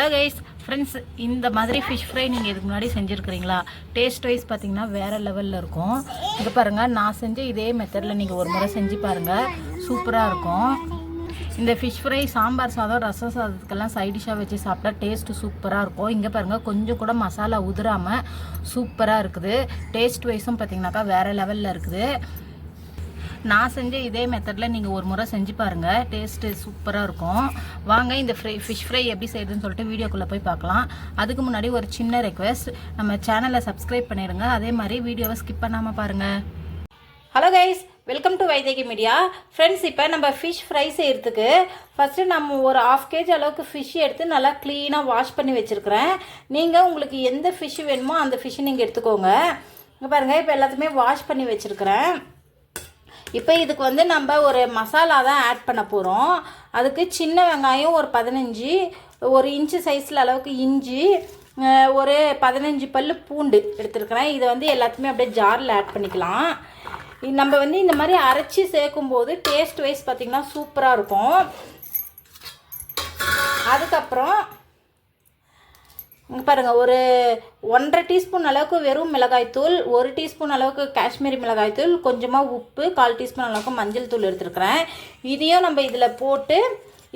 Hello guys friends இந்த மாதிரி fish fry நீங்கள் இதுக்கு முன்னாடி செஞ்சுருக்கிறீங்களா? டேஸ்ட் வைஸ் பார்த்தீங்கன்னா வேறு லெவலில் இருக்கும். இங்கே பாருங்கள் நான் செஞ்ச இதே மெத்தடில் நீங்கள் ஒரு முறை செஞ்சு பாருங்கள் சூப்பராக இருக்கும். இந்த ஃபிஷ் ஃப்ரை சாம்பார் சாதம் ரசம் சாதத்துக்கெல்லாம் சைடிஷாக வச்சு சாப்பிட்டா டேஸ்ட்டு சூப்பராக இருக்கும். இங்கே பாருங்கள் கொஞ்சம் கூட மசாலா உதிராமல் சூப்பராக இருக்குது. டேஸ்ட் வைஸும் பார்த்தீங்கன்னாக்கா வேறு லெவலில் இருக்குது. நான் செஞ்ச இதே மெத்தடில் நீங்கள் ஒரு முறை செஞ்சு பாருங்கள் டேஸ்ட்டு சூப்பராக இருக்கும். வாங்க இந்த ஃப்ரை ஃபிஷ் ஃப்ரை எப்படி செய்யுதுன்னு சொல்லிட்டு வீடியோக்குள்ளே போய் பார்க்கலாம். அதுக்கு முன்னாடி ஒரு சின்ன ரெக்வெஸ்ட் நம்ம சேனலை சப்ஸ்கிரைப் பண்ணிடுங்க. அதே மாதிரி வீடியோவை ஸ்கிப் பண்ணாமல் பாருங்கள் hello guys welcome to Vaidehi media friends இப்போ நம்ம ஃபிஷ் ஃப்ரை செய்கிறதுக்கு ஃபஸ்ட்டு நம்ம ஒரு ஆஃப் கேஜி அளவுக்கு ஃபிஷ் எடுத்து நல்லா க்ளீனாக வாஷ் பண்ணி வச்சுருக்கிறேன். நீங்கள் உங்களுக்கு எந்த ஃபிஷ் வேணுமோ அந்த ஃபிஷ்ஷை நீங்கள் எடுத்துக்கோங்க. இங்கே பாருங்கள் இப்போ எல்லாத்தையுமே வாஷ் பண்ணி வச்சுருக்கிறேன். இப்போ இதுக்கு வந்து நம்ம ஒரு மசாலா தான் ஆட் பண்ண போகிறோம் அதுக்கு சின்ன வெங்காயம் ஒரு பதினஞ்சு ஒரு இன்ச்சு சைஸில் அளவுக்கு இஞ்சி ஒரு பதினஞ்சு பல் பூண்டு எடுத்துருக்கிறேன். இதை வந்து எல்லாத்தையுமே அப்படியே ஜாரில் ஆட் பண்ணிக்கலாம். நம்ம வந்து இந்த மாதிரி அரைச்சி சேர்க்கும்போது டேஸ்ட் வைஸ் பார்த்திங்கன்னா சூப்பராக இருக்கும். அதுக்கப்புறம் பாருங்கள் ஒரு ஒன்றரை டீஸ்பூன் அளவுக்கு வெறும் மிளகாய்த்தூள் ஒரு டீஸ்பூன் அளவுக்கு காஷ்மீரி மிளகாய்த்தூள் கொஞ்சமாக உப்பு கால் டீஸ்பூன் அளவுக்கு மஞ்சள் தூள் எடுத்துருக்குறேன். இதையும் நம்ம இதில் போட்டு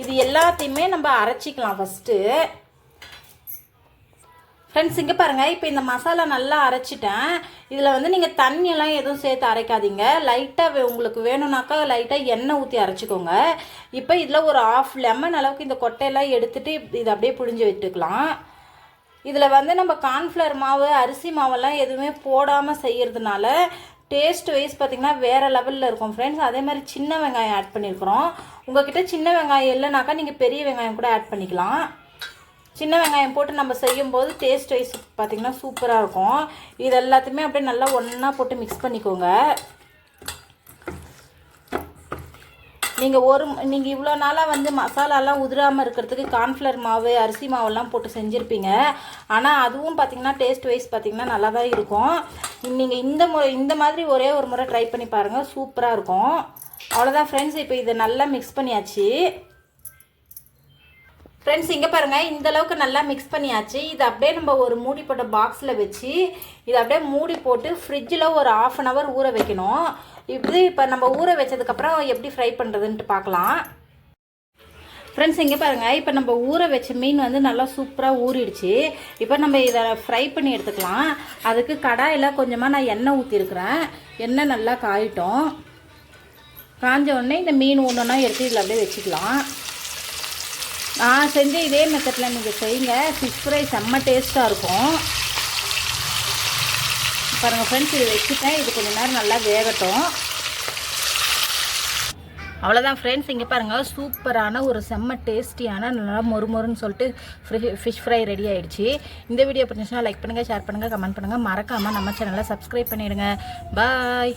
இது எல்லாத்தையுமே நம்ம அரைச்சிக்கலாம் ஃபஸ்ட்டு ஃப்ரெண்ட்ஸ் இங்கே பாருங்கள் இப்போ இந்த மசாலா நல்லா அரைச்சிட்டேன். இதில் வந்து நீங்கள் தண்ணியெல்லாம் எதுவும் சேர்த்து அரைக்காதீங்க. லைட்டாக உங்களுக்கு வேணும்னாக்கா லைட்டாக எண்ணெய் ஊற்றி அரைச்சிக்கோங்க. இப்போ இதில் ஒரு ஆஃப் லெமன் அளவுக்கு இந்த கொட்டையெல்லாம் எடுத்துகிட்டு இதை அப்படியே புழிஞ்சு விட்டுக்கலாம். இதில் வந்து நம்ம கார்ன்ஃப்ளவர் மாவு அரிசி மாவெல்லாம் எதுவுமே போடாமல் செய்கிறதுனால டேஸ்ட் வைஸ் பார்த்திங்கன்னா வேறு லெவலில் இருக்கும் ஃப்ரெண்ட்ஸ் அதே மாதிரி சின்ன வெங்காயம் ஆட் பண்ணியிருக்கிறோம் உங்கள்கிட்ட சின்ன வெங்காயம் இல்லைனாக்கா நீங்கள் பெரிய வெங்காயம் கூட ஆட் பண்ணிக்கலாம். சின்ன வெங்காயம் போட்டு நம்ம செய்யும்போது டேஸ்ட் வைஸ் பார்த்திங்கன்னா சூப்பராக இருக்கும். இது எல்லாத்தையுமே அப்படியே நல்லா ஒன்றா போட்டு மிக்ஸ் பண்ணிக்கோங்க. நீங்கள் ஒரு நீங்கள் இவ்வளோ நாளாக வந்து மசாலாலாம் உதிராமல் இருக்கிறதுக்கு கார்ன்ஃப்ளவர் மாவு அரிசி மாவெல்லாம் போட்டு செஞ்சுருப்பீங்க. ஆனால் அதுவும் பார்த்தீங்கன்னா டேஸ்ட் வைஸ் பார்த்தீங்கன்னா நல்லா தான் இருக்கும். நீங்கள் இந்த முறை இந்த மாதிரி ஒரே ஒரு முறை ட்ரை பண்ணி பாருங்கள் சூப்பராக இருக்கும். அவ்வளோதான் ஃப்ரெண்ட்ஸ் இப்போ இதை நல்லா மிக்ஸ் பண்ணியாச்சு. ஃப்ரெண்ட்ஸ் இங்கே பாருங்கள் இந்த அளவுக்கு நல்லா மிக்ஸ் பண்ணியாச்சு. இது அப்படியே நம்ம ஒரு மூடி போட்ட பாக்ஸில் வச்சு இதை அப்படியே மூடி போட்டு ஃப்ரிட்ஜில் ஒரு ஆஃப் அன் ஹவர் ஊற வைக்கணும். இப்படி இப்போ நம்ம ஊற வச்சதுக்கப்புறம் எப்படி ஃப்ரை பண்ணுறதுன்ட்டு பார்க்கலாம். ஃப்ரெண்ட்ஸ் இங்கே பாருங்கள் இப்போ நம்ம ஊற வச்ச மீன் வந்து நல்லா சூப்பராக ஊறிடுச்சு. இப்போ நம்ம இதை ஃப்ரை பண்ணி எடுத்துக்கலாம். அதுக்கு கடாயில் கொஞ்சமாக நான் எண்ணெய் ஊற்றிருக்கிறேன் எண்ணெய் நல்லா காயிட்டோம். காஞ்ச உடனே இந்த மீன் ஒன்றுனா எடுத்து இதில் அப்படியே வச்சுக்கலாம். நான் செஞ்ச இதே மெத்தடில் நீங்கள் செய்யுங்க. ஃபிஷ் ஃப்ரை செம்ம டேஸ்ட்டாக இருக்கும். பாருங்கள் ஃப்ரெண்ட்ஸ் இது வச்சுட்டேன். இது கொஞ்ச நேரம் நல்லா வேகட்டும். அவ்வளோதான் ஃப்ரெண்ட்ஸ் இங்கே பாருங்கள் சூப்பரான ஒரு செம்ம டேஸ்டியான நல்லா மொறுமொறுன்னு சொல்லிட்டு ஃப்ரி ஃபிஷ் ஃப்ரை ரெடி ஆகிடுச்சு இந்த வீடியோ பிடிச்சிச்சுன்னா லைக் பண்ணுங்கள் ஷேர் பண்ணுங்கள் கமெண்ட் பண்ணுங்கள் மறக்காமல் நம்ம சேனலை சப்ஸ்கிரைப் பண்ணிவிடுங்க பாய்